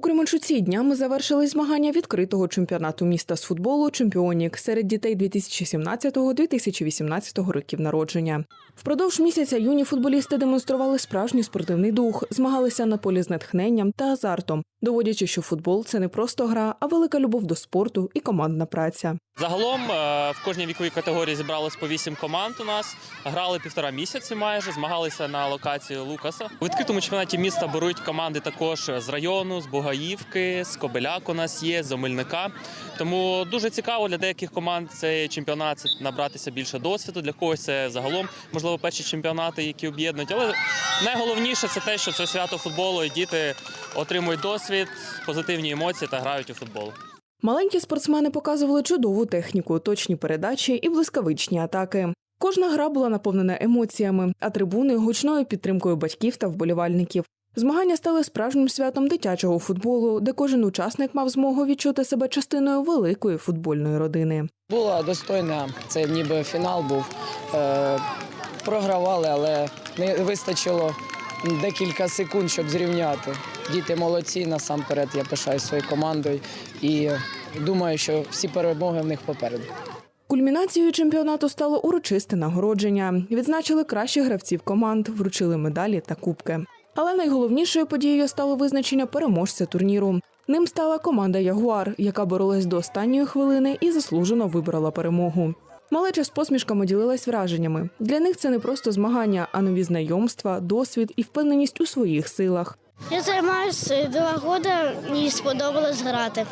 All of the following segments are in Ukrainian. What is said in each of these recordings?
У Кременчуці днями завершились змагання відкритого чемпіонату міста з футболу Чемпіонік серед дітей 2017-2018 років народження. Впродовж місяця юні футболісти демонстрували справжній спортивний дух, змагалися на полі з натхненням та азартом, доводячи, що футбол це не просто гра, а велика любов до спорту і командна праця. Загалом е, в кожній віковій категорії зібралось по вісім команд у нас. Грали півтора місяці майже, змагалися на локації Лукаса. У відкритому чемпіонаті міста беруть команди також з району, з Бугаївки, з Кобеляк у нас є, з Омельника. Тому дуже цікаво для деяких команд цей чемпіонат це набратися більше досвіду. Для когось це загалом можливо перші чемпіонати, які об'єднують. Але найголовніше це те, що це свято футболу, і діти отримують досвід, позитивні емоції та грають у футбол. Маленькі спортсмени показували чудову техніку, точні передачі і блискавичні атаки. Кожна гра була наповнена емоціями, а трибуни гучною підтримкою батьків та вболівальників. Змагання стали справжнім святом дитячого футболу, де кожен учасник мав змогу відчути себе частиною великої футбольної родини. Була достойна, це ніби фінал був. Е, програвали, але не вистачило декілька секунд, щоб зрівняти. Діти молодці, насамперед я пишаю своєю командою і думаю, що всі перемоги в них попереду. Кульмінацією чемпіонату стало урочисте нагородження. Відзначили кращих гравців команд, вручили медалі та кубки. Але найголовнішою подією стало визначення переможця турніру. Ним стала команда Ягуар, яка боролась до останньої хвилини і заслужено вибрала перемогу. Малеча з посмішками ділилась враженнями. Для них це не просто змагання, а нові знайомства, досвід і впевненість у своїх силах. Я займаюся два роки, мені сподобалось грати.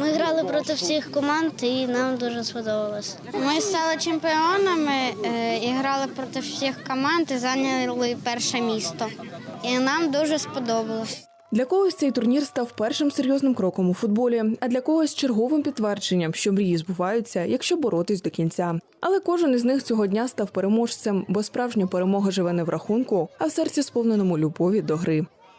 Ми грали проти всіх команд і нам дуже сподобалось. Ми стали чемпіонами е, і грали проти всіх команд і зайняли перше місто. І нам дуже сподобалось. Для когось цей турнір став першим серйозним кроком у футболі, а для когось черговим підтвердженням, що мрії збуваються, якщо боротись до кінця. Але кожен із них цього дня став переможцем, бо справжня перемога живе не в рахунку, а в серці сповненому любові до гри.